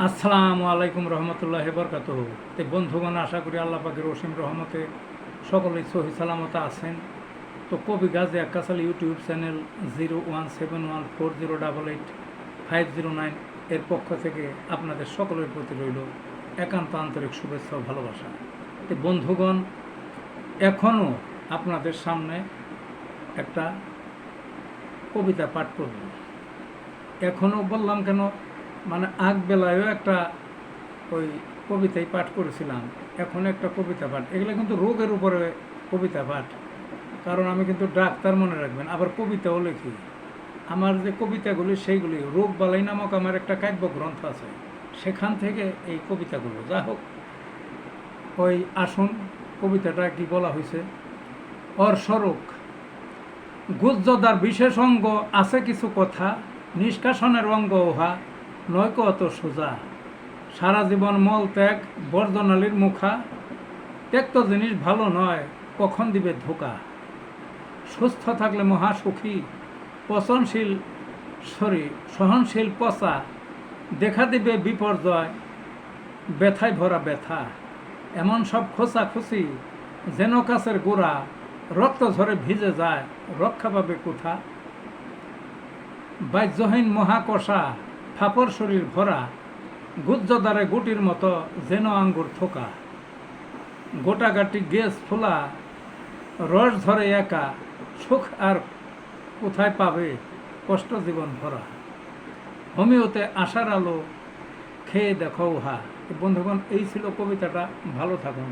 আসসালামু আলাইকুম রহমতুল্লাহ বরকাত তো বন্ধুগণ, আশা করি আল্লাহ পাকের রসিম রহমতে সকলেই সহি সালামতে আছেন। তো কবি Gazi আক্কাসাল YouTube channel zero one seven one four zero double eight five zero nine এর পক্ষ থেকে আপনাদের সকলের প্রতি রইল একান্ত আন্তরিক শুভেচ্ছা ও ভালোবাসা। তো বন্ধুগণ এখনও আপনাদের সামনে একটা কবিতা পাঠ করব। এখনও বললাম কেন মানে আগ বেলায়ও একটা ওই কবিতাই পাঠ করেছিলাম। এখন একটা কবিতা পাঠ। এগুলো কিন্তু রোগের উপরে কবিতা পাঠ। কারণ আমি কিন্তু ডাক্তার মনে রাখবেন, আবার কবিতাও লিখি। আমার যে কবিতাগুলি, সেইগুলি রোগ বালাই নামক আমার একটা কাব্য গ্রন্থ আছে। সেখান থেকে এই কবিতাগুলো। যা হোক, ওই আসুন, কবিতাটা কি বলা হয়েছে অর্শরোগ গুজ্জদার বিশেষ অঙ্গ আছে কিছু কথা, নিষ্কাশনের অঙ্গ উহা নয়ক কত সোজা। সারা জীবন মল ত্যাগ, বর্জনালীর মুখা। ত্যাক্ত জিনিস ভালো নয়, কখন দিবে ধোকা? সুস্থ থাকলে মহা সুখী, পচনশীল শরীর সহনশীল পচা। দেখা দিবে বিপর্যয়, ব্যথায় ভরা ব্যথা। এমন সব খোসা খুশি যেন কাছের গোড়া, রক্ত ঝরে ভিজে যায়, রক্ষা পাবে কোথা? বাহ্যহীন মহাকষা ফাপর শরীর ভরা গুজ্জদারে গুটির মতো যেন আঙ্গুর থোকা। গোটাগাটি গেস ফোলা রস ধরে একা, সুখ আর কোথায় পাবে কষ্ট জীবন ভরা হোমিওতে আশার আলো খেয়ে দেখো উহা। বন্ধুগণ, এই ছিল কবিতাটা। ভালো থাকুন।